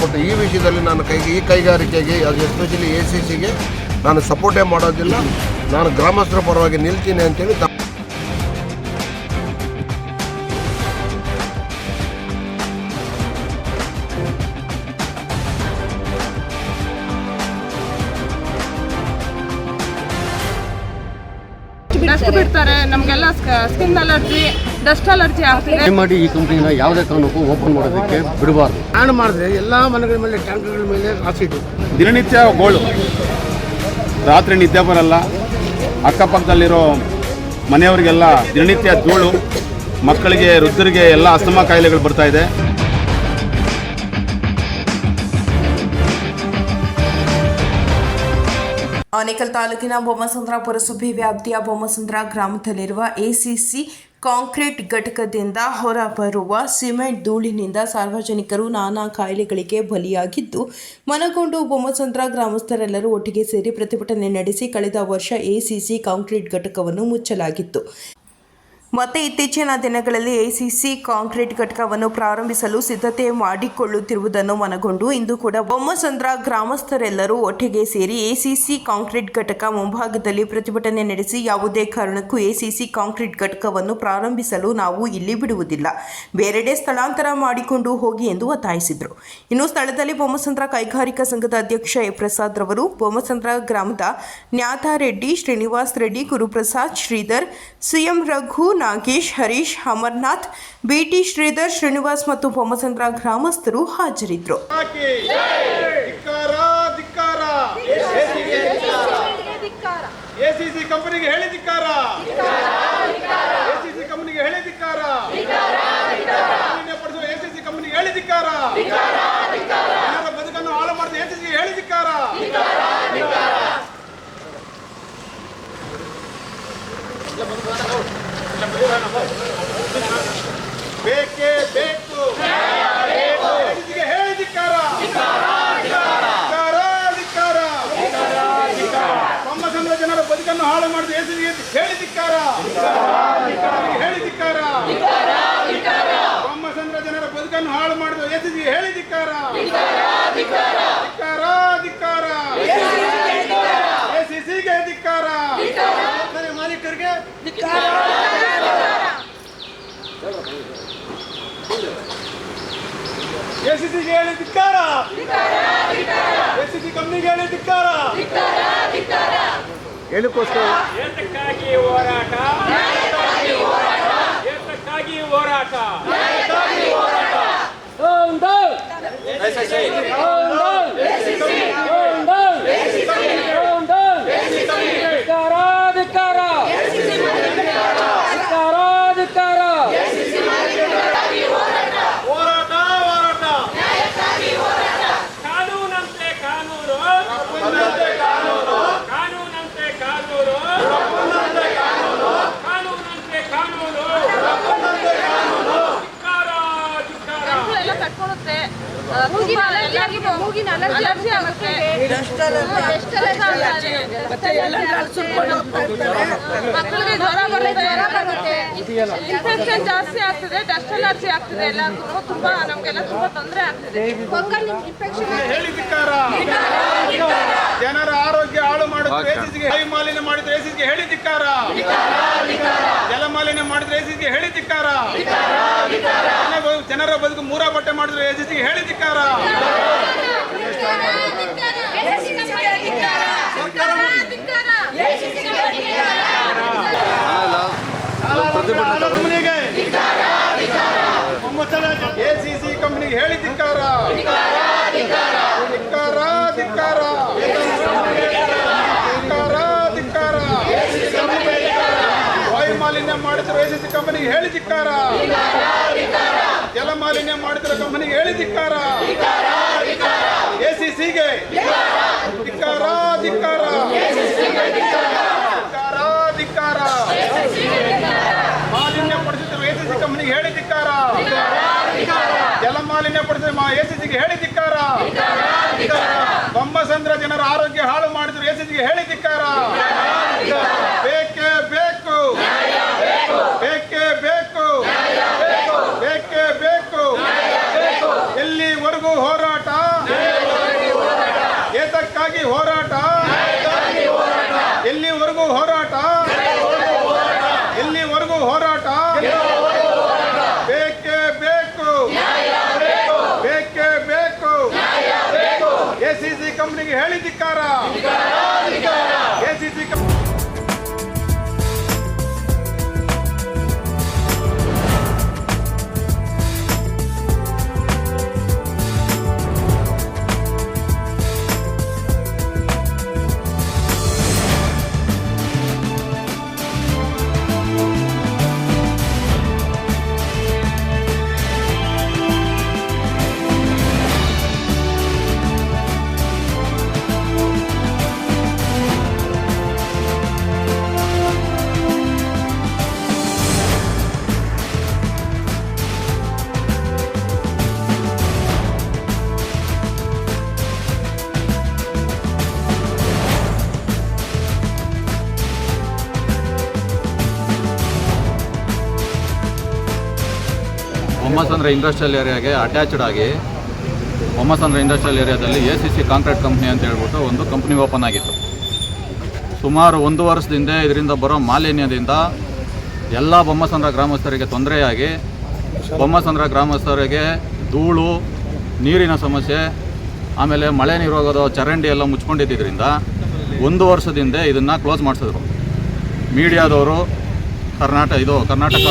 But ಈ ವಿಷಯದಲ್ಲಿ ನಾನು ಕೈಗೆ ಈ ಕೈಗಾರಿಕೆಗೆ, ಅದು ಎಸ್ಪೆಷಲಿ ಎ ಸಿ ಸಿಗೆ ನಾನು ಸಪೋರ್ಟೇ ಮಾಡೋದಿಲ್ಲ. ನಾನು ಗ್ರಾಮಸ್ಥರ ಪರವಾಗಿ ನಿಲ್ತೀನಿ ಅಂತೇಳಿ ಡಸ್ಟ್ ಬಿಡ್ತಾರೆ ನಮಗೆಲ್ಲ ಸ್ಕಿನ್ ಅಲರ್ಜಿ ಡಸ್ಟ್ ಅಲರ್ಜಿ ಆಗ್ತಿದೆ. ಮಾಡಿ ಈ ಕಂಪ್ನಿನ ಯಾವುದೇ ಕಾರಣಕ್ಕೂ ಓಪನ್ ಮಾಡೋದಕ್ಕೆ ಬಿಡಬಾರ್ದು. ಆನ್ ಮಾಡಿದ್ರೆ ಎಲ್ಲ ಮನೆಗಳ ಮೇಲೆ ಟ್ಯಾಂಕರ್ಗಳ ಮೇಲೆ ಆಸಿಡ್ ದಿನನಿತ್ಯ ಗೋಳು. ರಾತ್ರಿ ನಿದ್ದೆ ಬರಲ್ಲ. ಅಕ್ಕಪಕ್ಕದಲ್ಲಿರೋ ಮನೆಯವರಿಗೆಲ್ಲ ದಿನನಿತ್ಯ ಧೂಳು ಮಕ್ಕಳಿಗೆ ವೃದ್ಧರಿಗೆ ಎಲ್ಲ ಅಸ್ತಮ ಕಾಯಿಲೆಗಳು ಬರ್ತಾ ಇದೆ. ಆನೇಕಲ್ ತಾಲೂಕಿನ ಬೊಮ್ಮಸಂದ್ರ ಪುರಸಭೆ ವ್ಯಾಪ್ತಿಯ ಬೊಮ್ಮಸಂದ್ರ ಗ್ರಾಮದಲ್ಲಿರುವ ಎಸಿಸಿ ಕಾಂಕ್ರೀಟ್ ಘಟಕದಿಂದ ಹೊರಬರುವ ಸಿಮೆಂಟ್ ಧೂಳಿನಿಂದ ಸಾರ್ವಜನಿಕರು ನಾನಾ ಕಾಯಿಲೆಗಳಿಗೆ ಬಲಿಯಾಗಿದ್ದು, ಮನಗೊಂಡು ಬೊಮ್ಮಸಂದ್ರ ಗ್ರಾಮಸ್ಥರೆಲ್ಲರೂ ಒಟ್ಟಿಗೆ ಸೇರಿ ಪ್ರತಿಭಟನೆ ನಡೆಸಿ, ಕಳೆದ ವರ್ಷ ಎಸಿಸಿ ಕಾಂಕ್ರೀಟ್ ಘಟಕವನ್ನು ಮುಚ್ಚಲಾಗಿತ್ತು. ಮತ್ತೆ ಇತ್ತೀಚಿನ ದಿನಗಳಲ್ಲಿ ಎಸಿಸಿ ಕಾಂಕ್ರೀಟ್ ಘಟಕವನ್ನು ಪ್ರಾರಂಭಿಸಲು ಸಿದ್ಧತೆ ಮಾಡಿಕೊಳ್ಳುತ್ತಿರುವುದನ್ನು ಮನಗೊಂಡು ಇಂದು ಕೂಡ ಬೊಮ್ಮಸಂದ್ರ ಗ್ರಾಮಸ್ಥರೆಲ್ಲರೂ ಒಟ್ಟಿಗೆ ಸೇರಿ ಎಸಿಸಿ ಕಾಂಕ್ರೀಟ್ ಘಟಕ ಮುಂಭಾಗದಲ್ಲಿ ಪ್ರತಿಭಟನೆ ನಡೆಸಿ ಯಾವುದೇ ಕಾರಣಕ್ಕೂ ಎಸಿಸಿ ಕಾಂಕ್ರೀಟ್ ಘಟಕವನ್ನು ಪ್ರಾರಂಭಿಸಲು ನಾವು ಇಲ್ಲಿ ಬಿಡುವುದಿಲ್ಲ. ಬೇರೆಡೆ ಸ್ಥಳಾಂತರ ಮಾಡಿಕೊಂಡು ಹೋಗಿ ಎಂದು ಒತ್ತಾಯಿಸಿದರು. ಇನ್ನು ಸ್ಥಳದಲ್ಲಿ ಬೊಮ್ಮಸಂದ್ರ ಕೈಗಾರಿಕಾ ಸಂಘದ ಅಧ್ಯಕ್ಷ ಎ ಪ್ರಸಾದ್ ರವರು, ಬೊಮ್ಮಸಂದ್ರ ಗ್ರಾಮದ ನ್ಯಾಥಾರೆಡ್ಡಿ ಶ್ರೀನಿವಾಸ್ ರೆಡ್ಡಿ, ಗುರುಪ್ರಸಾದ್ ಶ್ರೀಧರ್ ಸಿಎಂ ರಘು ನಾಗೇಶ್ ಹರೀಶ್ ಅಮರ್ನಾಥ್ ಬಿಟಿ ಶ್ರೀಧರ್ ಶ್ರೀನಿವಾಸ್ ಮತ್ತು ಬೊಮ್ಮಸಂದ್ರ ಗ್ರಾಮಸ್ಥರು ಹಾಜರಿದ್ದರು ಹಾಕಿ ಧಿಕ್ಕಾರ ಧಿಕ್ಕಾರ ಎಸಿಸಿ ಕಂಪನಿಗೆ ಹೇಳಿದಿಕ್ಕಾರ ಎಸಿಸಿ ಕಂಪನಿಗೆ ಹೇಳಿದಿಕ್ಕಾರ ಪಡಿಸುವ ಎಸಿಸಿ ಕಂಪನಿಗೆ ಹೇಳಿದಿಕ್ಕಾರ ಜನರ ಬದುಕನ್ನು ಹಾಳು ಮಾಡಿದ ಎಸಿಸಿ ಹೇಳಿದಿಕ್ಕಾರ ಬೇಕೇ ಬೇಕು ಎಸಿಸಿಗೆ ಹೇಳಿದಿಕ್ಕಾರ ಧಿಕ್ಕಾರ, ಧಿಕ್ಕಾರ. ಬೊಮ್ಮಸಂದ್ರ ಜನರ ಬದುಕನ್ನು ಹಾಳು ಮಾಡಿದ ಎಸಿಸಿಗೆ ಹೇಳಿದಿಕ್ಕಾರ ಹೇಳಿದಿಕ್ಕಾರ ಬೊಮ್ಮಸಂದ್ರ ಜನರ ಬದುಕನ್ನು ಹಾಳು ಮಾಡಿದ ಎಸಿಸಿಗೆ ಹೇಳಿದಿಕ್ಕಾರ ಧಿಕ್ಕಾರ ಧಿಕಾರ ಎಸಿಸಿಗೆ ಧಿಕ್ಕಾರ ಮಾಲೀಕರಿಗೆ ಎಸಿಸಿಗೆ ಹೇಳಿ ಧಿಕ್ಕಾರ ಎಸಿಸಿ ಕಂಪ್ನಿಗೆ ಹೇಳಿ ಧಿಕ್ಕಾರ ಏನಕ್ಕೋಸ್ಕರ? ಏತಕ್ಕಾಗಿ ಹೋರಾಟ? ಏತಕ್ಕಾಗಿ ಹೋರಾಟ? ಹೋರಾಟ? ¡Es así! ¡Gol, gol! ¡Es así! ¡Gol, gol! ¡Es así! ಮೂಗಿನ ಅಲರ್ಜಿ ಆಗುತ್ತೆ ಮಕ್ಕಳಿಗೆ ಜ್ವರ ಬರುತ್ತೆ. ಜ್ವರ ಬರುತ್ತೆ. ಇನ್ಫೆಕ್ಷನ್ ಜಾಸ್ತಿ ಆಗ್ತದೆ ಡಸ್ಟ್ ಅಲರ್ಜಿ ಆಗ್ತದೆ ಎಲ್ಲ ತುಂಬಾ ತುಂಬಾ ನಮ್ಗೆಲ್ಲ ತುಂಬಾ ತೊಂದರೆ ಆಗ್ತದೆ. ಹೇಳಿ ಧಿಕ್ಕಾರ. ಜನರ ಆರೋಗ್ಯ ಹಾಳು ಮಾಡಿದ್ರೆ ಎಸಿಸಿಗೆ ವಾಯು ಮಾಲಿನ್ಯ ಮಾಡಿದ್ರೆ ಎಸಿಸಿಗೆ ಹೇಳಿ ಧಿಕ್ಕಾರ ಜಲ ಮಾಲಿನ್ಯ ಮಾಡಿದ್ರೆ ಎಸಿಸಿಗೆ ಹೇಳಿ ಧಿಕ್ಕಾರ ಜನರ ಬದುಕು ಮೂರ ಬಟ್ಟೆ ಮಾಡಿದ್ರೆ ಎಸಿಸಿಗೆ ಹೇಳಿ ಧಿಕ್ಕಾರ ಕಂಪನಿಗೆ ಎಸಿಸಿ ಕಂಪನಿಗೆ ಹೇಳಿ ಧಿಕ್ಕಾರ ಧಿಕ್ಕಾರ ಧಿಕ್ಕಾರ ಧಿಕ್ಕಾರ ವಾಯು ಮಾಲಿನ್ಯ ಮಾಡಿದ್ರು ಎಸಿಸಿ ಕಂಪನಿಗೆ ಹೇಳಿ ಧಿಕ್ಕಾರ. ಜಲ ಮಾಲಿನ್ಯ ಮಾಡಿದ್ರ ಕಂಪನಿಗೆ ಹೇಳಿ ಧಿಕ್ಕಾರ. ಎಸಿಸಿಗೆ ಧಿಕ್ಕಾರ ಧಿಕ್ಕಾರ. ಧಿಕ್ಕಾರ ಧಿಕ್ಕಾರ. ಮಾಲಿನ್ಯ ಪಡಿಸಿದ್ರು ಎಸಿಸಿ ಕಂಪನಿಗೆ ಹೇಳಿ ಧಿಕ್ಕಾರ. ಜಲ ಮಾಲಿನ್ಯ ಪಡಿಸಿದ್ರು ಎಸಿಸಿಗೆ ಹೇಳಿ ಧಿಕ್ಕಾರ. ಬೊಂಬಸಂದ್ರ ಜನರ ಆರೋಗ್ಯ ಹಾಳು ಮಾಡಿದ್ರು ಎಸಿಸಿಗೆ ಹೇಳಿ ಧಿಕ್ಕಾರ. ಬೊಮ್ಮಸಂದ್ರ ಇಂಡಸ್ಟ್ರಿಯಲ್ ಏರಿಯಾಗೆ ಅಟ್ಯಾಚ್ಡ್ ಆಗಿ ಬೊಮ್ಮಸಂದ್ರ ಇಂಡಸ್ಟ್ರಿಯಲ್ ಏರಿಯಾದಲ್ಲಿ A C C concrete company ಅಂತ ಹೇಳ್ಬಿಟ್ಟು ಒಂದು ಕಂಪ್ನಿ ಓಪನ್ ಆಗಿತ್ತು. ಸುಮಾರು ಒಂದು ವರ್ಷದಿಂದ ಇದರಿಂದ ಬರೋ ಮಾಲಿನ್ಯದಿಂದ ಎಲ್ಲ ಬೊಮ್ಮಸಂದ್ರ ಗ್ರಾಮಸ್ಥರಿಗೆ ತೊಂದರೆಯಾಗಿ, ಬೊಮ್ಮಸಂದ್ರ ಗ್ರಾಮಸ್ಥರಿಗೆ ಧೂಳು, ನೀರಿನ ಸಮಸ್ಯೆ, ಆಮೇಲೆ ಮಳೆ ನೀರು ಚರಂಡಿ ಎಲ್ಲ ಮುಚ್ಕೊಂಡಿದ್ದರಿಂದ ಒಂದು ವರ್ಷದಿಂದ ಇದನ್ನು ಕ್ಲೋಸ್ ಮಾಡಿಸಿದ್ರು. ಮೀಡಿಯಾದವರು ಕರ್ನಾಟಕ ಇದು ಕರ್ನಾಟಕ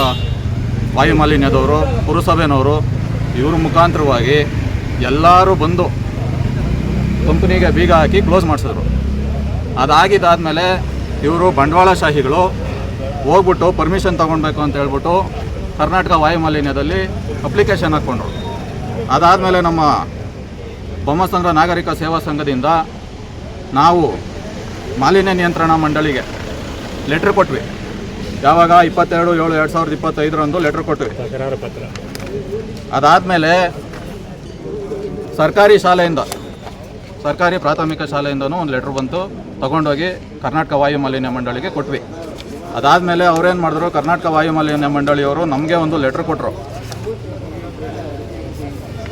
ವಾಯು ಮಾಲಿನ್ಯದವರು ಪುರಸಭೆನವರು, ಇವ್ರ ಮುಖಾಂತರವಾಗಿ ಎಲ್ಲರೂ ಬಂದು ಕಂಪ್ನಿಗೆ ಬೀಗ ಹಾಕಿ ಕ್ಲೋಸ್ ಮಾಡಿಸಿದ್ರು. ಅದಾಗಿದ್ದಾದಮೇಲೆ ಇವರು ಬಂಡವಾಳಶಾಹಿಗಳು ಹೋಗ್ಬಿಟ್ಟು ಪರ್ಮಿಷನ್ ತೊಗೊಳ್ಬೇಕು ಅಂತ ಹೇಳ್ಬಿಟ್ಟು ಕರ್ನಾಟಕ ವಾಯುಮಾಲಿನ್ಯದಲ್ಲಿ ಅಪ್ಲಿಕೇಶನ್ ಹಾಕ್ಕೊಂಡ್ರು. ಅದಾದಮೇಲೆ ನಮ್ಮ ಬೊಮ್ಮಸಂದ್ರ ನಾಗರಿಕ ಸೇವಾ ಸಂಘದಿಂದ ನಾವು ಮಾಲಿನ್ಯ ನಿಯಂತ್ರಣ ಮಂಡಳಿಗೆ ಲೆಟ್ರ್ ಕೊಟ್ವಿ. ಯಾವಾಗ ಇಪ್ಪತ್ತೆರಡು, ಏಳು, ಎರಡು ಸಾವಿರದ ಇಪ್ಪತ್ತೈದರಂದು ಲೆಟ್ರ್ ಕೊಟ್ವಿ. ಅದಾದಮೇಲೆ ಸರ್ಕಾರಿ ಶಾಲೆಯಿಂದ, ಸರ್ಕಾರಿ ಪ್ರಾಥಮಿಕ ಶಾಲೆಯಿಂದನೂ ಒಂದು ಲೆಟ್ರ್ ಬಂತು. ತಗೊಂಡೋಗಿ ಕರ್ನಾಟಕ ವಾಯು ಮಾಲಿನ್ಯ ಮಂಡಳಿಗೆ ಕೊಟ್ವಿ. ಅದಾದಮೇಲೆ ಅವ್ರೇನು ಮಾಡಿದ್ರು, ಕರ್ನಾಟಕ ವಾಯು ಮಾಲಿನ್ಯ ಮಂಡಳಿಯವರು ನಮಗೆ ಒಂದು ಲೆಟ್ರ್ ಕೊಟ್ಟರು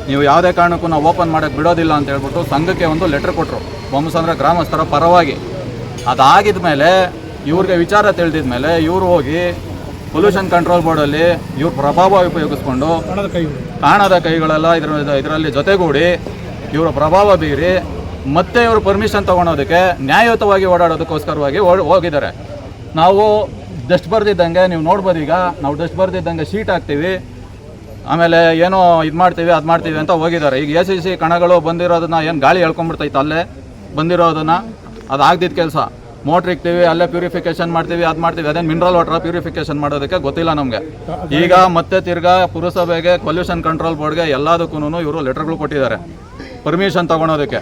ನೀವು ಯಾವುದೇ ಕಾರಣಕ್ಕೂ ನಾವು ಓಪನ್ ಮಾಡೋಕ್ಕೆ ಬಿಡೋದಿಲ್ಲ ಅಂತ ಹೇಳ್ಬಿಟ್ಟು ಸಂಘಕ್ಕೆ ಒಂದು ಲೆಟ್ರ್ ಕೊಟ್ಟರು ಬೊಮ್ಮಸಂದ್ರ ಗ್ರಾಮಸ್ಥರ ಪರವಾಗಿ. ಅದಾಗಿದ ಮೇಲೆ ಇವ್ರಿಗೆ ವಿಚಾರ ತಿಳಿದಿದ ಮೇಲೆ ಇವರು ಹೋಗಿ ಪೊಲ್ಯೂಷನ್ ಕಂಟ್ರೋಲ್ ಬೋರ್ಡಲ್ಲಿ ಇವ್ರ ಪ್ರಭಾವ ಉಪಯೋಗಿಸ್ಕೊಂಡು ಕಾಣದ ಕೈಗಳೆಲ್ಲ ಇದ್ರ ಇದರಲ್ಲಿ ಜೊತೆಗೂಡಿ ಇವರ ಪ್ರಭಾವ ಬೀರಿ ಮತ್ತೆ ಇವರು ಪರ್ಮಿಷನ್ ತಗೊಳೋದಕ್ಕೆ ನ್ಯಾಯಯುತವಾಗಿ ಓಡಾಡೋದಕ್ಕೋಸ್ಕರವಾಗಿ ಓಡ್- ಹೋಗಿದ್ದಾರೆ. ನಾವು ಡಸ್ಟ್ ಬರ್ದಿದ್ದಂಗೆ ನೀವು ನೋಡ್ಬೋದು ಈಗ ನಾವು ಡಸ್ಟ್ ಬರ್ದಿದ್ದಂಗೆ ಶೀಟ್ ಹಾಕ್ತೀವಿ ಆಮೇಲೆ ಏನೋ ಇದು ಮಾಡ್ತೀವಿ ಅದು ಮಾಡ್ತೀವಿ ಅಂತ ಹೋಗಿದ್ದಾರೆ. ಈಗ ಎ ಸಿ ಸಿ ಕಣಗಳು ಬಂದಿರೋದನ್ನ ಏನು ಗಾಳಿ ಹೇಳ್ಕೊಂಬಿಡ್ತೈತೆ ಅಲ್ಲೇ? ಬಂದಿರೋದನ್ನು ಅದು ಆಗ್ದಿದ್ದ ಕೆಲಸ. ಮೋಟ್ರ್ ಇಕ್ತೀವಿ, ಅಲ್ಲೇ ಪ್ಯೂರಿಫಿಕೇಶನ್ ಮಾಡ್ತೀವಿ, ಅದು ಮಾಡ್ತೀವಿ. ಅದೇನು ಮಿನರಲ್ ವಾಟರ್ ಪ್ಯೂರಿಫಿಕೇಶನ್ ಮಾಡೋದಕ್ಕೆ ಗೊತ್ತಿಲ್ಲ ನಮಗೆ. ಈಗ ಮತ್ತೆ ತಿರ್ಗಾ ಪುರಸಭೆಗೆ ಪೊಲ್ಯೂಷನ್ ಕಂಟ್ರೋಲ್ ಬೋರ್ಡ್ಗೆ ಎಲ್ಲದಕ್ಕೂ ಇವರು ಲೆಟರ್ಗಳು ಕೊಟ್ಟಿದ್ದಾರೆ. ಪರ್ಮಿಷನ್ ತಗೊಳೋದಕ್ಕೆ.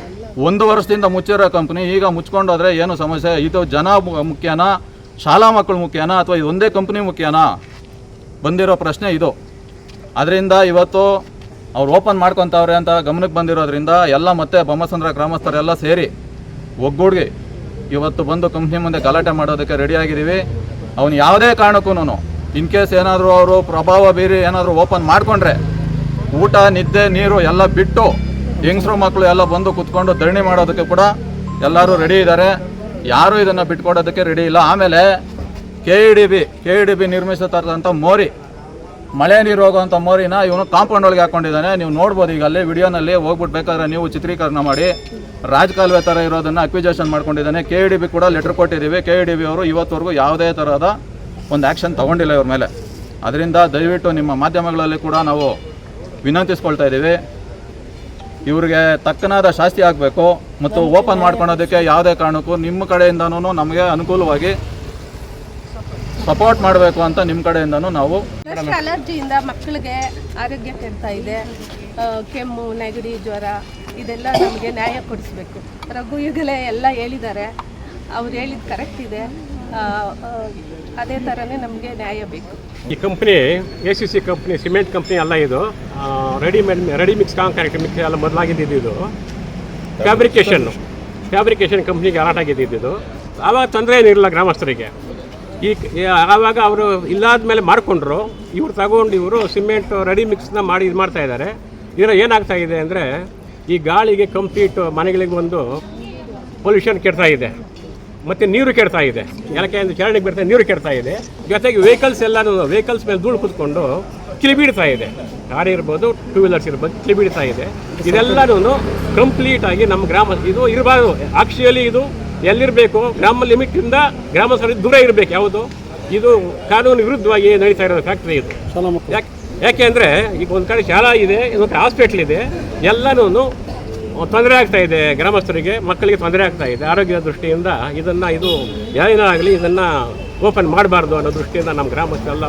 ಒಂದು ವರ್ಷದಿಂದ ಮುಚ್ಚಿರೋ ಕಂಪ್ನಿ ಈಗ ಮುಚ್ಕೊಂಡೋದ್ರೆ ಏನು ಸಮಸ್ಯೆ? ಇದು ಜನ ಮುಖ್ಯನಾ? ಶಾಲಾ ಮಕ್ಕಳು ಮುಖ್ಯನಾ? ಅಥವಾ ಇದು ಒಂದೇ ಕಂಪ್ನಿ ಮುಖ್ಯನಾ? ಬಂದಿರೋ ಪ್ರಶ್ನೆ ಇದು. ಅದರಿಂದ ಇವತ್ತು ಅವ್ರು ಓಪನ್ ಮಾಡ್ಕೊತಾವ್ರೆ ಅಂತ ಗಮನಕ್ಕೆ ಬಂದಿರೋದ್ರಿಂದ ಎಲ್ಲ ಮತ್ತೆ ಬೊಮ್ಮಸಂದ್ರ ಗ್ರಾಮಸ್ಥರೆಲ್ಲ ಸೇರಿ ಒಗ್ಗೂಡ್ಗೆ ಇವತ್ತು ಬಂದು ಕಂಪ್ನಿ ಮುಂದೆ ಗಲಾಟೆ ಮಾಡೋದಕ್ಕೆ ರೆಡಿಯಾಗಿದ್ದೀವಿ. ಅವನು ಯಾವುದೇ ಕಾರಣಕ್ಕೂ ಇನ್ ಕೇಸ್ ಏನಾದರೂ ಅವರು ಪ್ರಭಾವ ಬೀರಿ ಏನಾದರೂ ಓಪನ್ ಮಾಡಿಕೊಂಡ್ರೆ, ಊಟ, ನಿದ್ದೆ, ನೀರು ಎಲ್ಲ ಬಿಟ್ಟು ಹೆಂಗಸರು ಮಕ್ಕಳು ಎಲ್ಲ ಬಂದು ಕುತ್ಕೊಂಡು ಧರಣಿ ಮಾಡೋದಕ್ಕೆ ಕೂಡ ಎಲ್ಲರೂ ರೆಡಿ ಇದ್ದಾರೆ. ಯಾರೂ ಇದನ್ನು ಬಿಟ್ಕೊಡೋದಕ್ಕೆ ರೆಡಿ ಇಲ್ಲ. ಆಮೇಲೆ K E D B K E D B ನಿರ್ಮಿಸತಕ್ಕಂಥ ಮೋರಿ ಮಳೆ ನೀರು ಹೋಗುವಂಥ ಮೋರಿನ ಇವನು ಕಾಂಪೌಂಡ್ ಒಳಗೆ ಹಾಕೊಂಡಿದ್ದಾನೆ. ನೀವು ನೋಡ್ಬೋದು ಈಗ ಅಲ್ಲಿ ವಿಡಿಯೋನಲ್ಲಿ ಹೋಗ್ಬಿಟ್ಟು ಬೇಕಾದ್ರೆ ನೀವು ಚಿತ್ರೀಕರಣ ಮಾಡಿ. ರಾಜಕಾಲುವೆ ಥರ ಇರೋದನ್ನು ಅಕ್ವಿಜೇಷನ್ ಮಾಡ್ಕೊಂಡಿದ್ದಾನೆ. ಕೆ ಇ ಡಿ ಬಿ ಕೂಡ ಲೆಟರ್ ಕೊಟ್ಟಿದ್ದೀವಿ. ಕೆ ಇ ಡಿ ಬಿ ಅವರು ಇವತ್ತವರೆಗೂ ಯಾವುದೇ ಥರದ ಒಂದು ಆ್ಯಕ್ಷನ್ ತಗೊಂಡಿಲ್ಲ ಇವ್ರ ಮೇಲೆ. ಅದರಿಂದ ದಯವಿಟ್ಟು ನಿಮ್ಮ ಮಾಧ್ಯಮಗಳಲ್ಲಿ ಕೂಡ ನಾವು ವಿನಂತಿಸ್ಕೊಳ್ತಾ ಇದ್ದೀವಿ. ಇವರಿಗೆ ತಕ್ಕನಾದ ಶಾಸ್ತಿ ಆಗಬೇಕು ಮತ್ತು ಓಪನ್ ಮಾಡ್ಕೊಳೋದಕ್ಕೆ ಯಾವುದೇ ಕಾರಣಕ್ಕೂ ನಿಮ್ಮ ಕಡೆಯಿಂದನೂ ನಮಗೆ ಅನುಕೂಲವಾಗಿ ಸಪೋರ್ಟ್ ಮಾಡಬೇಕು ಅಂತ ನಿಮ್ಮ ಕಡೆಯಿಂದನೂ ನಾವು ಡಸ್ಟ್ ಅಲರ್ಜಿಯಿಂದ ಮಕ್ಕಳಿಗೆ ಆರೋಗ್ಯ ಕೆಡ್ತಾ ಇದೆ. ಕೆಮ್ಮು ನೆಗಡಿ ಜ್ವರ ಇದೆಲ್ಲ ನಮಗೆ ನ್ಯಾಯ ಕೊಡಿಸ್ಬೇಕು. ರಘು ಈಗಲೇ ಎಲ್ಲ ಹೇಳಿದ್ದಾರೆ. ಅವ್ರು ಹೇಳಿದ್ದು ಕರೆಕ್ಟ್ ಇದೆ. ಅದೇ ಥರನೇ ನಮಗೆ ನ್ಯಾಯ ಬೇಕು. ಈ company A C C company cement company ಅಲ್ಲ ಇದು. Readymade ready mix concrete mix ಎಲ್ಲ ಮೊದಲಾಗಿದ್ದು ಇದು. ಫ್ಯಾಬ್ರಿಕೇಷನ್ನು ಫ್ಯಾಬ್ರಿಕೇಷನ್ ಕಂಪ್ನಿಗೆ ಅಲಾಟ್ ಆಗಿದ್ದು ಆವಾಗ ತೊಂದರೆ ಏನಿರಲಿಲ್ಲ ಗ್ರಾಮಸ್ಥರಿಗೆ. ಈ ಆವಾಗ ಅವರು ಇಲ್ಲಾದ ಮೇಲೆ ಮಾಡಿಕೊಂಡ್ರು. ಇವ್ರು ತಗೊಂಡು ಇವರು ಸಿಮೆಂಟ್ ರೆಡಿ ಮಿಕ್ಸ್ನ ಮಾಡಿ ಇದು ಮಾಡ್ತಾ ಇದ್ದಾರೆ ಇದರ ಏನಾಗ್ತಾ ಇದೆ ಅಂದರೆ ಈ ಗಾಳಿಗೆ ಕಂಪ್ಲೀಟ್ ಮನೆಗಳಿಗೆ ಒಂದು ಪೊಲ್ಯೂಷನ್ ಕೆಡ್ತಾ ಇದೆ. ಮತ್ತು ನೀರು ಕೆಡ್ತಾ ಇದೆ. ಯಾಕೆ ಅಂದರೆ ಚರಣಿಗೆ ಬರ್ತಾ ನೀರು ಕೆಡ್ತಾ ಇದೆ. ಜೊತೆಗೆ ವೆಹಿಕಲ್ಸ್ ಎಲ್ಲನೂ ವೆಹಿಕಲ್ಸ್ ಮೇಲೆ ಧೂಳು ಕೂತ್ಕೊಂಡು ಕಿಲಿಬೀಡ್ತಾ ಇದೆ. ಕಾರ್ ಇರ್ಬೋದು ಟೂ ವೀಲರ್ಸ್ ಇರ್ಬೋದು ಕಿಲಿಬೀಡ್ತಾ ಇದೆ. ಇದೆಲ್ಲನೂ ಕಂಪ್ಲೀಟಾಗಿ ನಮ್ಮ ಗ್ರಾಮ ಇದು ಇರಬಾರ್ದು. ಆಕ್ಚುಲಿ ಇದು ಎಲ್ಲಿರಬೇಕು? ಗ್ರಾಮ ಲಿಮಿಟಿಂದ ಗ್ರಾಮ ಸರಿ ದೂರ ಇರಬೇಕು. ಯಾವುದು? ಇದು ಕಾನೂನು ವಿರುದ್ಧವಾಗಿ ನಡೀತಾ ಇರೋ ಫ್ಯಾಕ್ಟ್ರಿ ಇದು. ಯಾಕೆ ಯಾಕೆ ಅಂದರೆ ಈಗ ಒಂದು ಕಡೆ ಶಾಲಾ ಇದೆ ಇನ್ನೊಂದು ಹಾಸ್ಪಿಟ್ಲ್ ಇದೆ. ಎಲ್ಲನೂ ತೊಂದರೆ ಆಗ್ತಾ ಇದೆ ಗ್ರಾಮಸ್ಥರಿಗೆ ಮಕ್ಕಳಿಗೆ ತೊಂದರೆ ಆಗ್ತಾ ಇದೆ. ಆರೋಗ್ಯದ ದೃಷ್ಟಿಯಿಂದ ಇದನ್ನು ಇದು ಏನೇ ಆಗಲಿ ಇದನ್ನು ಓಪನ್ ಮಾಡಬಾರ್ದು ಅನ್ನೋ ದೃಷ್ಟಿಯಿಂದ ನಮ್ಮ ಗ್ರಾಮಸ್ಥರೆಲ್ಲ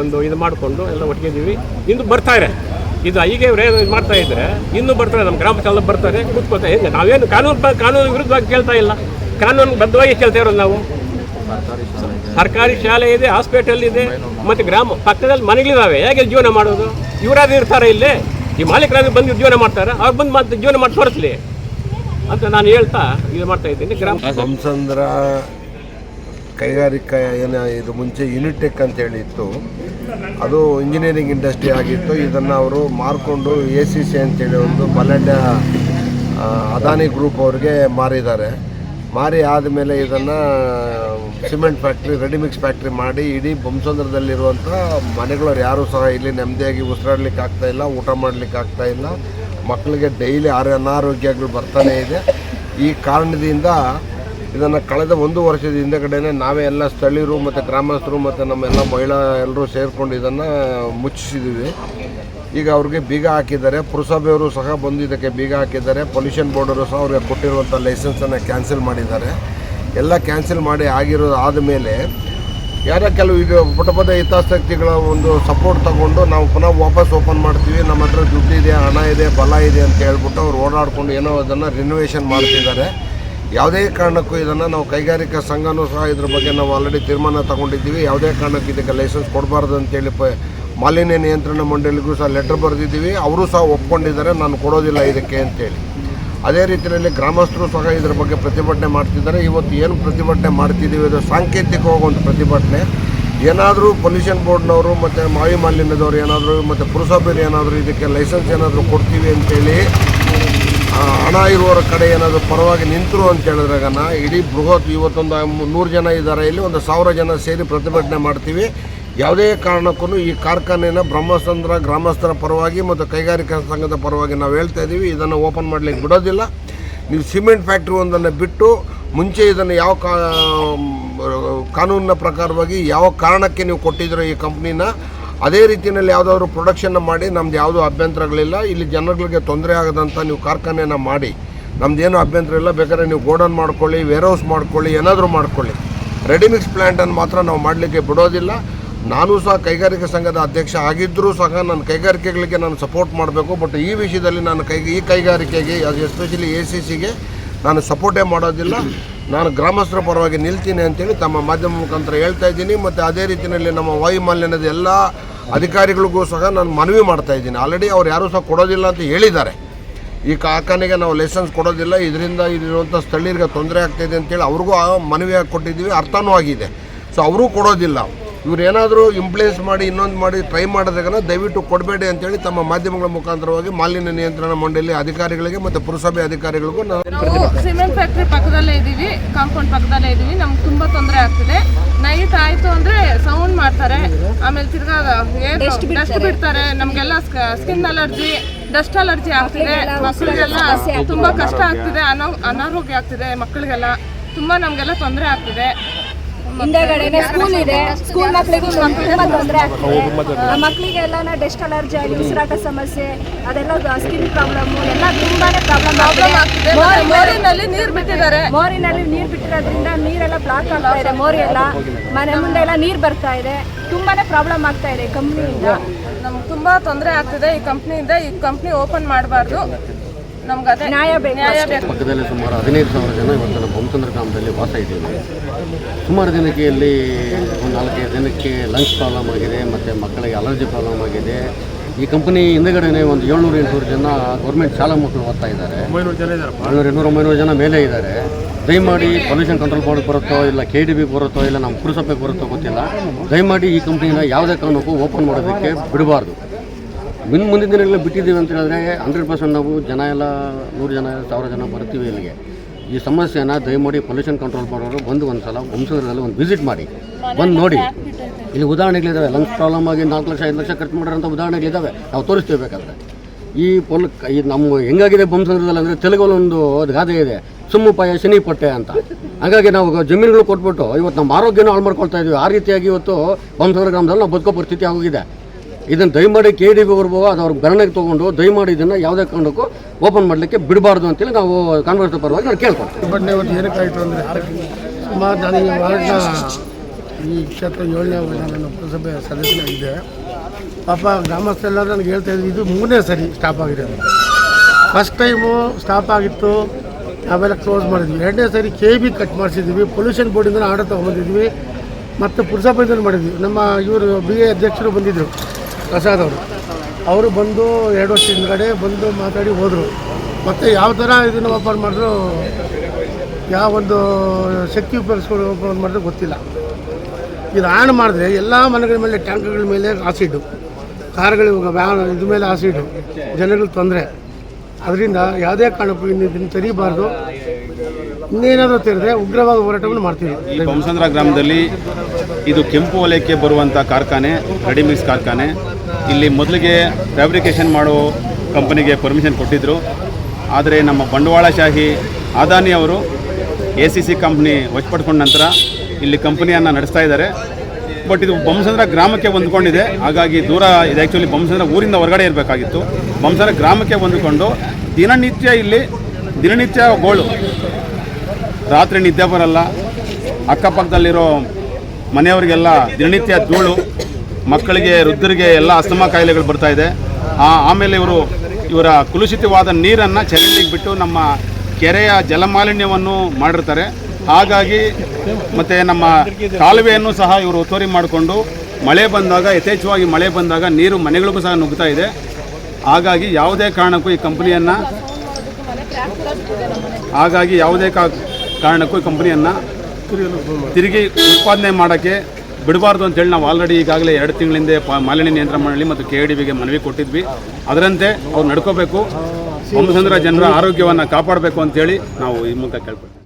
ಒಂದು ಇದು ಮಾಡಿಕೊಂಡು ಎಲ್ಲ ಒಟ್ಟಿಗೆ ಇದ್ದೀವಿ. ಇಂದು ಬರ್ತಾರೆ ಇದು ಹೀಗೆ ಇದು ಮಾಡ್ತಾ ಇದ್ರೆ, ಇನ್ನೂ ಬರ್ತಾರೆ, ನಮ್ಮ ಗ್ರಾಮ ಚಾಲಕ ಬರ್ತಾರೆ ಕೂತ್ಕೋತಾ ಹೆಂಗೆ ನಾವೇನು ಕಾನೂನು ಕಾನೂನು ವಿರುದ್ಧವಾಗಿ ಕೇಳ್ತಾ ಇಲ್ಲ. ಕಾನೂನು ಬದ್ಧವಾಗಿ ಕೇಳ್ತಾ ಇರೋದು ನಾವು. ಸರ್ಕಾರಿ ಶಾಲೆ ಇದೆ, ಹಾಸ್ಪಿಟಲ್ ಇದೆ, ಮತ್ತು ಗ್ರಾಮ ಪಕ್ಕದಲ್ಲಿ ಮನೆಗಳಿದಾವೆ. ಹೇಗೆ ಜೀವನ ಮಾಡೋದು? ಇವರಾದ್ರೂ ಇರ್ತಾರೆ ಇಲ್ಲಿ? ಈ ಮಾಲೀಕರಾದ್ರೂ ಬಂದು ಜೀವನ ಮಾಡ್ತಾರೆ? ಅವ್ರು ಬಂದು ಮತ್ತೆ ಜೀವನ ಮಾಡಿ ತೋರಿಸ್ಲಿ ಅಂತ ನಾನು ಹೇಳ್ತಾ ಇದು ಮಾಡ್ತಾ ಇದ್ದೀನಿ. ಗ್ರಾಮ ಬಂಸಂದ್ರ ಕೈಗಾರಿಕಾ ಏನು ಇದು ಮುಂಚೆ ಯುನಿಟೆಕ್ ಅಂತ ಇತ್ತು ಅದು ಇಂಜಿನಿಯರಿಂಗ್ ಇಂಡಸ್ಟ್ರಿ ಆಗಿತ್ತು. ಇದನ್ನು ಅವರು ಮಾರಿಕೊಂಡು ಎ ಸಿ ಸಿ ಅಂತೇಳಿ ಒಂದು ಆ, ಅದಾನಿ ಗ್ರೂಪ್ ಅವ್ರಿಗೆ ಮಾರಿದ್ದಾರೆ. ಮಾರಿ ಆದಮೇಲೆ ಇದನ್ನು ಸಿಮೆಂಟ್ ಫ್ಯಾಕ್ಟ್ರಿ ರೆಡಿಮಿಕ್ಸ್ ಫ್ಯಾಕ್ಟ್ರಿ ಮಾಡಿ ಇಡೀ ಬೊಮ್ಮಸಂದ್ರದಲ್ಲಿರುವಂಥ ಮನೆಗಳವ್ರು ಯಾರೂ ಸಹ ಇಲ್ಲಿ ನೆಮ್ಮದಿಯಾಗಿ ಉಸಿರಾಡ್ಲಿಕ್ಕೆ ಆಗ್ತಾಯಿಲ್ಲ ಊಟ ಮಾಡಲಿಕ್ಕೆ ಆಗ್ತಾಯಿಲ್ಲ ಮಕ್ಕಳಿಗೆ ಡೈಲಿ ಆರೋ ಅನಾರೋಗ್ಯಗಳು ಬರ್ತಾನೆ ಇದೆ. ಈ ಕಾರಣದಿಂದ ಇದನ್ನು ಕಳೆದ ಒಂದು ವರ್ಷದ ಹಿಂದೆಗಡೆನೆ ನಾವೇ ಎಲ್ಲ ಸ್ಥಳೀಯರು ಮತ್ತು ಗ್ರಾಮಸ್ಥರು ಮತ್ತು ನಮ್ಮೆಲ್ಲ ಮಹಿಳಾ ಎಲ್ಲರೂ ಸೇರಿಕೊಂಡು ಇದನ್ನು ಮುಚ್ಚಿಸಿದ್ದೀವಿ ಈಗ ಅವ್ರಿಗೆ ಬೀಗ ಹಾಕಿದ್ದಾರೆ. ಪುರಸಭೆಯವರು ಸಹ ಬಂದು ಇದಕ್ಕೆ ಬೀಗ ಹಾಕಿದ್ದಾರೆ. ಪೊಲ್ಯೂಷನ್ ಬೋರ್ಡರು ಸಹ ಅವ್ರಿಗೆ ಕೊಟ್ಟಿರುವಂಥ ಲೈಸೆನ್ಸನ್ನು ಕ್ಯಾನ್ಸಲ್ ಮಾಡಿದ್ದಾರೆ. ಎಲ್ಲ ಕ್ಯಾನ್ಸಲ್ ಮಾಡಿ ಆಗಿರೋದು ಆದಮೇಲೆ ಯಾರೋ ಕೆಲವು ಈಗ ಪುಟ್ಟ ಹಿತಾಸಕ್ತಿಗಳ ಒಂದು ಸಪೋರ್ಟ್ ತಗೊಂಡು ನಾವು ಪುನಃ ವಾಪಸ್ ಓಪನ್ ಮಾಡ್ತೀವಿ. ನಮ್ಮ ಹತ್ರ ದುಡ್ಡಿದೆ ಹಣ ಇದೆ, ಬಲ ಇದೆ ಅಂತ ಹೇಳ್ಬಿಟ್ಟು ಅವ್ರು ಓಡಾಡಿಕೊಂಡು ಏನೋ ಅದನ್ನು ರಿನೋವೇಷನ್ ಮಾಡ್ತಿದ್ದಾರೆ. ಯಾವುದೇ ಕಾರಣಕ್ಕೂ ಇದನ್ನು ನಾವು ಕೈಗಾರಿಕಾ ಸಂಘನೂ ಸಹ ಇದ್ರ ಬಗ್ಗೆ ನಾವು ಆಲ್ರೆಡಿ ತೀರ್ಮಾನ ತಗೊಂಡಿದ್ದೀವಿ. ಯಾವುದೇ ಕಾರಣಕ್ಕೂ ಇದಕ್ಕೆ ಲೈಸೆನ್ಸ್ ಕೊಡಬಾರ್ದು ಅಂತೇಳಿ ಪ ಮಾಲಿನ್ಯ ನಿಯಂತ್ರಣ ಮಂಡಳಿಗೂ ಸಹ ಲೆಟರ್ ಬರೆದಿದ್ದೀವಿ. ಅವರು ಸಹ ಒಪ್ಕೊಂಡಿದ್ದಾರೆ, ನಾನು ಕೊಡೋದಿಲ್ಲ ಇದಕ್ಕೆ ಅಂತೇಳಿ ಅದೇ ರೀತಿಯಲ್ಲಿ ಗ್ರಾಮಸ್ಥರು ಸಹ ಇದ್ರ ಬಗ್ಗೆ ಪ್ರತಿಭಟನೆ ಮಾಡ್ತಿದ್ದಾರೆ. ಇವತ್ತು ಏನು ಪ್ರತಿಭಟನೆ ಮಾಡ್ತಿದ್ದೀವಿ ಅದು ಸಾಂಕೇತಿಕವಾಗಿ ಒಂದು ಪ್ರತಿಭಟನೆ. ಏನಾದರೂ ಪೊಲ್ಯೂಷನ್ ಬೋರ್ಡ್ನವರು ಮತ್ತು ಮಾವಿ ಮಾಲಿನ್ಯದವರು ಏನಾದರೂ ಮತ್ತು ಪುರಸಭೆಯವರು ಏನಾದರೂ ಇದಕ್ಕೆ ಲೈಸೆನ್ಸ್ ಏನಾದರೂ ಕೊಡ್ತೀವಿ ಅಂತೇಳಿ ಹಣ ಇರುವವರ ಕಡೆ ಏನಾದರೂ ಪರವಾಗಿ ನಿಂತರು ಅಂತ ಹೇಳಿದ್ರಾಗ ಇಡೀ ಬೃಹತ್ ಇವತ್ತೊಂದು ನೂರು ಜನ ಇದ್ದಾರೆ. ಇಲ್ಲಿ ಒಂದು ಸಾವಿರ ಜನ ಸೇರಿ ಪ್ರತಿಭಟನೆ ಮಾಡ್ತೀವಿ. ಯಾವುದೇ ಕಾರಣಕ್ಕೂ ಈ ಕಾರ್ಖಾನೆನ ಬ್ರಹ್ಮಸಂದ್ರ ಗ್ರಾಮಸ್ಥರ ಪರವಾಗಿ ಮತ್ತು ಕೈಗಾರಿಕಾ ಸಂಘದ ಪರವಾಗಿ ನಾವು ಹೇಳ್ತಾ ಇದ್ದೀವಿ ಇದನ್ನು ಓಪನ್ ಮಾಡಲಿಕ್ಕೆ ಬಿಡೋದಿಲ್ಲ. ನೀವು ಸಿಮೆಂಟ್ ಫ್ಯಾಕ್ಟ್ರಿ ಒಂದನ್ನು ಬಿಟ್ಟು ಮುಂಚೆ ಇದನ್ನು ಯಾವ ಕಾನೂನಿನ ಪ್ರಕಾರವಾಗಿ ಯಾವ ಕಾರಣಕ್ಕೆ ನೀವು ಕೊಟ್ಟಿದ್ದೀರೋ ಈ ಕಂಪ್ನಿನ ಅದೇ ರೀತಿಯಲ್ಲಿ ಯಾವುದಾದ್ರು ಪ್ರೊಡಕ್ಷನ್ನ ಮಾಡಿ, ನಮ್ದು ಯಾವುದೂ ಅಭ್ಯಂತರಗಳಿಲ್ಲ, ಇಲ್ಲಿ ಜನಗಳಿಗೆ ತೊಂದರೆ ಆಗದಂಥ ನೀವು ಕಾರ್ಖಾನೆಯನ್ನು ಮಾಡಿ ನಮ್ದೇನು ಅಭ್ಯಂತರ ಇಲ್ಲ, ಬೇಕಾದ್ರೆ ನೀವು ಗೋಡನ್ ಮಾಡ್ಕೊಳ್ಳಿ ವೇರ್ಹೌಸ್ ಮಾಡ್ಕೊಳ್ಳಿ, ಏನಾದರೂ ಮಾಡ್ಕೊಳ್ಳಿ. ರೆಡಿಮಿಕ್ಸ್ ಪ್ಲ್ಯಾಂಟನ್ನು ಮಾತ್ರ ನಾವು ಮಾಡಲಿಕ್ಕೆ ಬಿಡೋದಿಲ್ಲ. ನಾನು ಸಹ ಕೈಗಾರಿಕಾ ಸಂಘದ ಅಧ್ಯಕ್ಷ ಆಗಿದ್ದರೂ ಸಹ ನನ್ನ ಕೈಗಾರಿಕೆಗಳಿಗೆ ನಾನು ಸಪೋರ್ಟ್ ಮಾಡಬೇಕು. ಬಟ್ ಈ ವಿಷಯದಲ್ಲಿ ನಾನು ಕೈ, ಈ ಕೈಗಾರಿಕೆಗೆ ಎಸ್ಪೆಷಲಿ ಎ ಸಿ ಸಿಗೆ ನಾನು ಸಪೋರ್ಟೇ ಮಾಡೋದಿಲ್ಲ. ನಾನು ಗ್ರಾಮಸ್ಥರ ಪರವಾಗಿ ನಿಲ್ತೀನಿ ಅಂತೇಳಿ ತಮ್ಮ ಮಾಧ್ಯಮ ಮುಖಾಂತರ ಹೇಳ್ತಾ ಇದ್ದೀನಿ. ಮತ್ತು ಅದೇ ರೀತಿಯಲ್ಲಿ ನಮ್ಮ ವಾಯು ಮಾಲಿನ್ಯದ ಎಲ್ಲ ಅಧಿಕಾರಿಗಳಿಗೂ ಸಹ ನಾನು ಮನವಿ ಮಾಡ್ತಾ ಇದ್ದೀನಿ. ಆಲ್ರೆಡಿ ಅವ್ರು ಯಾರೂ ಸಹ ಕೊಡೋದಿಲ್ಲ ಅಂತ ಹೇಳಿದ್ದಾರೆ. ಈ ಕಾರ್ಖಾನೆಗೆ ನಾವು ಲೈಸೆನ್ಸ್ ಕೊಡೋದಿಲ್ಲ. ಇದರಿಂದ ಇಲ್ಲಿರುವಂಥ ಸ್ಥಳೀಯರಿಗೆ ತೊಂದರೆ ಆಗ್ತಾಯಿದೆ ಅಂತೇಳಿ ಅವ್ರಿಗೂ ಮನವಿ ಕೊಟ್ಟಿದ್ದೀವಿ ಅರ್ಥನೂ ಆಗಿದೆ. ಸೊ ಅವರೂ ಕೊಡೋದಿಲ್ಲ. ಇವ್ರು ಏನಾದರೂ ಇಂಪ್ಲೇಸ್ ಮಾಡಿ ಇನ್ನೊಂದು ಮಾಡಿ ಟ್ರೈ ಮಾಡಿದಾಗ ದಯವಿಟ್ಟು ಕೊಡಬೇಡಿ ಅಂತೇಳಿ ತಮ್ಮ ಮಾಧ್ಯಮಗಳ ಮುಖಾಂತರವಾಗಿ ಮಾಲಿನ್ಯ ನಿಯಂತ್ರಣ ಮಂಡಳಿ ಅಧಿಕಾರಿಗಳಿಗೆ ಮತ್ತು ಪುರಸಭೆ ಅಧಿಕಾರಿಗಳಿಗೂ ನಾವು ನಾವು ಸಿಮೆಂಟ್ ಫ್ಯಾಕ್ಟ್ರಿ ಪಕ್ಕದಲ್ಲೇ ಇದ್ದೀವಿ ಕಾಂಪೌಂಡ್ ಪಕ್ಕದಲ್ಲೇ ಇದ್ದೀವಿ. ನಮ್ಗೆ ತುಂಬ ತೊಂದರೆ ಆಗ್ತಿದೆ. ನೈಟ್ ಆಯಿತು ಅಂದರೆ ಸೌಂಡ್ ಮಾಡ್ತಾರೆ. ಆಮೇಲೆ ತಿರ್ಗಾ ಡಸ್ಟ್ ಬಿಡ್ತಾರೆ. ನಮಗೆಲ್ಲ ಸ್ಕಿನ್ ಅಲರ್ಜಿ ಡಸ್ಟ್ ಅಲರ್ಜಿ ಆಗ್ತಿದೆ. ಮಕ್ಕಳಿಗೆಲ್ಲ ತುಂಬ ಕಷ್ಟ ಆಗ್ತಿದೆ. ಅನಾ ಅನಾರೋಗ್ಯ ಆಗ್ತಿದೆ ಮಕ್ಕಳಿಗೆಲ್ಲ ತುಂಬ ನಮಗೆಲ್ಲ ತೊಂದರೆ ಆಗ್ತಿದೆ. ಹಿಂದೆಗಡೆನೆ ಸ್ಕೂಲ್ ಇದೆ. ಸ್ಕೂಲ್ ಮಕ್ಕಳಿಗೂ ತುಂಬಾ ತೊಂದರೆ ಆಗ್ತದೆ. ಮಕ್ಕಳಿಗೆಲ್ಲ ಡಸ್ಟ್ ಅಲರ್ಜಿ ಆಗಿ ಉಸಿರಾಟ ಸಮಸ್ಯೆ ಅದೆಲ್ಲ ಸ್ಕಿನ್ ಪ್ರಾಬ್ಲಮ್ ಎಲ್ಲ ತುಂಬಾನೇ ಪ್ರಾಬ್ಲಮ್ ಆಗ್ತದೆ. ಆಗ್ತಿದೆ. ಮೋರಿನಲ್ಲಿ ನೀರ್ ಬಿಟ್ಟಿದ್ದಾರೆ. ಮೋರಿನಲ್ಲಿ ನೀರು ಬಿಟ್ಟಿರೋದ್ರಿಂದ ನೀರೆಲ್ಲ ಬ್ಲಾಕ್ ಆಗ್ತಾ ಇದೆ ಮೋರಿ ಎಲ್ಲ. ಮನೆ ಮುಂದೆ ಎಲ್ಲ ನೀರು ಬರ್ತಾ ಇದೆ. ತುಂಬಾನೇ ಪ್ರಾಬ್ಲಮ್ ಆಗ್ತಾ ಇದೆ ಕಂಪ್ನಿಯಿಂದ ನಮ್ಗೆ ತುಂಬಾ ತೊಂದರೆ ಆಗ್ತಿದೆ ಈ ಕಂಪ್ನಿಯಿಂದ ಈ ಕಂಪ್ನಿ ಓಪನ್ ಮಾಡಬಾರ್ದು. ನಮ್ಗೆ ಅದೇ ನ್ಯಾಯ ಬೇಕು ನ್ಯಾಯ ಬೇಕು. ಪಕ್ಕದಲ್ಲಿ ಸುಮಾರು ಹದಿನೈದು ಸಾವಿರ ಜನ ಇವತ್ತು ನಮ್ಮ ಬೊಮ್ಮಸಂದ್ರ ಗ್ರಾಮದಲ್ಲಿ ವಾಸ ಇದ್ದೀವಿ. ಸುಮಾರು ದಿನಕ್ಕೆ ಇಲ್ಲಿ ಒಂದು ನಾಲ್ಕೈದು ದಿನಕ್ಕೆ ಲಂಚ್ ಪ್ರಾಬ್ಲಮ್ ಆಗಿದೆ ಮತ್ತು ಮಕ್ಕಳಿಗೆ ಅಲರ್ಜಿ ಪ್ರಾಬ್ಲಮ್ ಆಗಿದೆ. ಈ ಕಂಪನಿ ಹಿಂದೆಗಡೆನೆ ಒಂದು ಏಳ್ನೂರು ಎಂಟುನೂರು ಜನ ಗೌರ್ಮೆಂಟ್ ಶಾಲಾ ಮಕ್ಕಳು ಓದ್ತಾ ಇದ್ದಾರೆ. ಏಳ್ನೂರು ಇನ್ನೂರು ಒಂಬೈನೂರು ಜನ ಮೇಲೆ ಇದ್ದಾರೆ. ದಯಮಾಡಿ ಪೊಲ್ಯೂಷನ್ ಕಂಟ್ರೋಲ್ ಬೋರ್ಡ್ ಬರುತ್ತೋ ಇಲ್ಲ ಕೆ ಡಿ ಬಿ ಬರುತ್ತೋ ಇಲ್ಲ ನಮ್ಮ ಪುರಸಭೆಗೆ ಬರುತ್ತೋ ಗೊತ್ತಿಲ್ಲ. ದಯಮಾಡಿ ಈ ಕಂಪ್ನಿನ ಯಾವುದೇ ಕಾರಣಕ್ಕೂ ಓಪನ್ ಮಾಡೋದಕ್ಕೆ ಬಿಡಬಾರ್ದು. ಇನ್ನು ಮುಂದಿನ ದಿನಗಳಲ್ಲಿ ಬಿಟ್ಟಿದ್ದೀವಿ ಅಂತ ಹೇಳಿದ್ರೆ ಹಂಡ್ರೆಡ್ ಪರ್ಸೆಂಟ್ ನಾವು ಜನ ಎಲ್ಲ ನೂರು ಜನ ಸಾವಿರ ಜನ ಬರ್ತೀವಿ ಇಲ್ಲಿಗೆ. ಈ ಸಮಸ್ಯೆನ ದಯಮಾಡಿ ಪೊಲ್ಯೂಷನ್ ಕಂಟ್ರೋಲ್ ಮಾಡೋರು ಬಂದು ಒಂದು ಸಲ ವಂಶದಲ್ಲಿ ಒಂದು ವಿಸಿಟ್ ಮಾಡಿ. ಬಂದು ನೋಡಿ. ಇಲ್ಲಿ ಉದಾಹರಣೆಗಳಿದ್ದಾವೆ ಲಂಗ್ಸ್ ಪ್ರಾಬ್ಲಮ್ ಆಗಿ ನಾಲ್ಕು ಲಕ್ಷ ಐದು ಲಕ್ಷ ಖರ್ಚು ಮಾಡಿರೋಂಥ ಉದಾಹರಣೆಗಳಿದ್ದಾವೆ ನಾವು ತೋರಿಸ್ತೀವಿ ಬೇಕಾದ್ರೆ. ಈ ಪೊಲ್ ಈ ನಮ್ಮ ಹೆಂಗಾಗಿದೆ ಬೊಮ್ಮಸಂದ್ರದಲ್ಲಿ ಅಂದರೆ ತೆಲುಗಲ್ಲಿ ಒಂದು ಗಾದೆ ಇದೆ. ಸುಮ್ಮುಪಾಯ ಶನಿ ಪಟ್ಟೆ ಅಂತ. ಹಾಗಾಗಿ ನಾವು ಜಮೀನುಗಳು ಕೊಟ್ಬಿಟ್ಟು ಇವತ್ತು ನಮ್ಮ ಆರೋಗ್ಯನ ಹಾಳು ಮಾಡ್ಕೊಳ್ತಾ ಇದ್ದೀವಿ ಆ ರೀತಿಯಾಗಿ ಇವತ್ತು ಬೊಮ್ಮಸಂದ್ರ ಗ್ರಾಮದಲ್ಲಿ ನಾವು ಬದುಕೋ ಪರಿಸ್ಥಿತಿ ಆಗೋಗಿದೆ. ಇದನ್ನು ದಯಮಾಡಿ ಕೆ ಡಿ ಬಿ ಬರ್ಬೋದು ಅದು ಅವ್ರ ಗಣನೆಗೆ ತೊಗೊಂಡು ದಯಮಾಡಿ ಇದನ್ನು ಯಾವುದೇ ಕಾರಣಕ್ಕೂ ಓಪನ್ ಮಾಡಲಿಕ್ಕೆ ಬಿಡಬಾರ್ದು ಅಂತೇಳಿ ನಾವು ಕಾಂಗ್ರೆಸ್ ಪರವಾಗಿ ನಾನು ಈ ವಾರ್ಡ್ನ ಈ ಕ್ಷೇತ್ರ ಏಳನೇ ಲೋಕಸಭೆ ಸದಸ್ಯನಾಗಿದ್ದೆ ಪಾಪ ಗ್ರಾಮಸ್ಥರೆಲ್ಲ ನನಗೆ ಹೇಳ್ತಾ ಇದ್ರು, ಇದು ಮೂರನೇ ಸರಿ ಸ್ಟಾಪ್ ಆಗಿದೆ ಅಂತ. ಫಸ್ಟ್ ಟೈಮು ಸ್ಟಾಪ್ ಆಗಿತ್ತು ಆಮೇಲೆ ಕ್ಲೋಸ್ ಮಾಡಿದ್ವಿ. ಎರಡನೇ ಸರಿ ಕೆ ಬಿ ಕಟ್ ಮಾಡಿಸಿದ್ವಿ ಪೊಲ್ಯೂಷನ್ ಬೋರ್ಡಿಂದ ಆರ್ಡರ್ ತೊಗೊಂಡಿದ್ವಿ ಮತ್ತು ಪುರಸಭೆಯಿಂದ ಮಾಡಿದ್ವಿ. ನಮ್ಮ ಇವರು ಬಿ ಎ ಅಧ್ಯಕ್ಷರು ಬಂದಿದ್ದರು ಪ್ರಸಾದ್ ಅವರು. ಬಂದು ಎರಡು ವರ್ಷ ಹಿಂದ್ಗಡೆ ಬಂದು ಮಾತಾಡಿ ಹೋದರು. ಮತ್ತು ಯಾವ ಥರ ಇದನ್ನು ಓಪನ್ ಮಾಡಿದ್ರು, ಯಾವ ಒಂದು ಶಕ್ತಿ ಉಪಯೋಗಿಸ್ಕೊಂಡು ಓಪನ್ ಮಾಡಿದ್ರು ಗೊತ್ತಿಲ್ಲ. ಇದು ಆನ್ ಮಾಡಿದ್ರೆ ಎಲ್ಲ ಮನೆಗಳ ಮೇಲೆ, ಟ್ಯಾಂಕ್ಗಳ ಮೇಲೆ ಆಸಿಡ್ಡು ಕಾರ್ಗಳು, ವ್ಯಾನ್ ಇದ್ರ ಮೇಲೆ ಆಸಿಡ್ಡು ಜನಗಳಿಗೆ ತೊಂದರೆ. ಅದರಿಂದ ಯಾವುದೇ ಕಾರಣಕ್ಕೂ ಇನ್ನು ಇದನ್ನು ತೆರೀಬಾರ್ದು ಇನ್ನೇನಾದರೂ ತೆರೆದ್ರೆ ಉಗ್ರವಾದ ಹೋರಾಟವನ್ನು ಮಾಡ್ತೀವಿ. ಈ ಬೊಮ್ಮಸಂದ್ರ ಗ್ರಾಮದಲ್ಲಿ ಇದು ಕೆಂಪು ವಲಯಕ್ಕೆ ಬರುವಂಥ ಕಾರ್ಖಾನೆ, ರೆಡಿಮಿಕ್ಸ್ ಕಾರ್ಖಾನೆ. ಇಲ್ಲಿ ಮೊದಲಿಗೆ ಫ್ಯಾಬ್ರಿಕೇಷನ್ ಮಾಡೋ ಕಂಪನಿಗೆ ಪರ್ಮಿಷನ್ ಕೊಟ್ಟಿದ್ದರು ಆದರೆ ನಮ್ಮ ಬಂಡವಾಳಶಾಹಿ ಅದಾನಿ ಅವರು ಎ ಸಿ ಸಿ ಕಂಪ್ನಿ ವಶಪಡ್ಕೊಂಡ ನಂತರ ಇಲ್ಲಿ ಕಂಪನಿಯನ್ನು ನಡೆಸ್ತಾ ಇದ್ದಾರೆ. ಬಟ್ ಇದು ಬೊಮ್ಮಸಂದ್ರ ಗ್ರಾಮಕ್ಕೆ ಹೊಂದ್ಕೊಂಡಿದೆ. ಹಾಗಾಗಿ ದೂರ ಇದು. ಆ್ಯಕ್ಚುಲಿ ಬೊಮ್ಮಸಂದ್ರ ಊರಿಂದ ಹೊರಗಡೆ ಇರಬೇಕಾಗಿತ್ತು. ಬೊಮ್ಮಸಂದ್ರ ಗ್ರಾಮಕ್ಕೆ ಹೊಂದಿಕೊಂಡು ದಿನನಿತ್ಯ ಇಲ್ಲಿ ದಿನನಿತ್ಯ ಗೋಳು. ರಾತ್ರಿ ನಿದ್ದೆ ಬರಲ್ಲ. ಅಕ್ಕಪಕ್ಕದಲ್ಲಿರೋ ಮನೆಯವರಿಗೆಲ್ಲ ದಿನನಿತ್ಯ ಧೂಳು. ಮಕ್ಕಳಿಗೆ, ವೃದ್ಧರಿಗೆ ಎಲ್ಲ ಅಸ್ತಮ ಕಾಯಿಲೆಗಳು ಬರ್ತಾ ಇದೆ. ಆಮೇಲೆ ಇವರು ಇವರ ಕುಲುಷಿತವಾದ ನೀರನ್ನು ಚರಂಡಿಗೆ ಬಿಟ್ಟು ನಮ್ಮ ಕೆರೆಯ ಜಲಮಾಲಿನ್ಯವನ್ನು ಮಾಡಿರ್ತಾರೆ. ಹಾಗಾಗಿ ಮತ್ತು ನಮ್ಮ ಕಾಲುವೆಯನ್ನು ಸಹ ಇವರು ಒತ್ತುವರಿ ಮಾಡಿಕೊಂಡು ಮಳೆ ಬಂದಾಗ, ಯಥೇಚ್ಛವಾಗಿ ಮಳೆ ಬಂದಾಗ ನೀರು ಮನೆಗಳಿಗೂ ಸಹ ನುಗ್ತಾ ಇದೆ. ಹಾಗಾಗಿ ಯಾವುದೇ ಕಾರಣಕ್ಕೂ ಈ ಕಂಪ್ನಿಯನ್ನು ಹಾಗಾಗಿ ಯಾವುದೇ ಕಾರಣಕ್ಕೂ ಈ ಕಂಪ್ನಿಯನ್ನು ತಿರುಗಿ ಉತ್ಪಾದನೆ ಮಾಡೋಕ್ಕೆ ಬಿಡಬಾರ್ದು ಅಂತೇಳಿ ನಾವು ಆಲ್ರೆಡಿ ಈಗಾಗಲೇ ಎರಡು ತಿಂಗಳಿಂದ ಮಾಲಿನ್ಯ ನಿಯಂತ್ರಣ ಮಂಡಳಿ ಮತ್ತು ಕೆ ಡಿ ಬಿಗೆ ಮನವಿ ಕೊಟ್ಟಿದ್ವಿ. ಅದರಂತೆ ಅವ್ರು ನಡ್ಕೋಬೇಕು. ಬೊಮ್ಮಸಂದ್ರ ಜನರ ಆರೋಗ್ಯವನ್ನು ಕಾಪಾಡಬೇಕು ಅಂತೇಳಿ ನಾವು ಈ ಮೂಲಕ ಕೇಳ್ಕೊಳ್ತೀವಿ.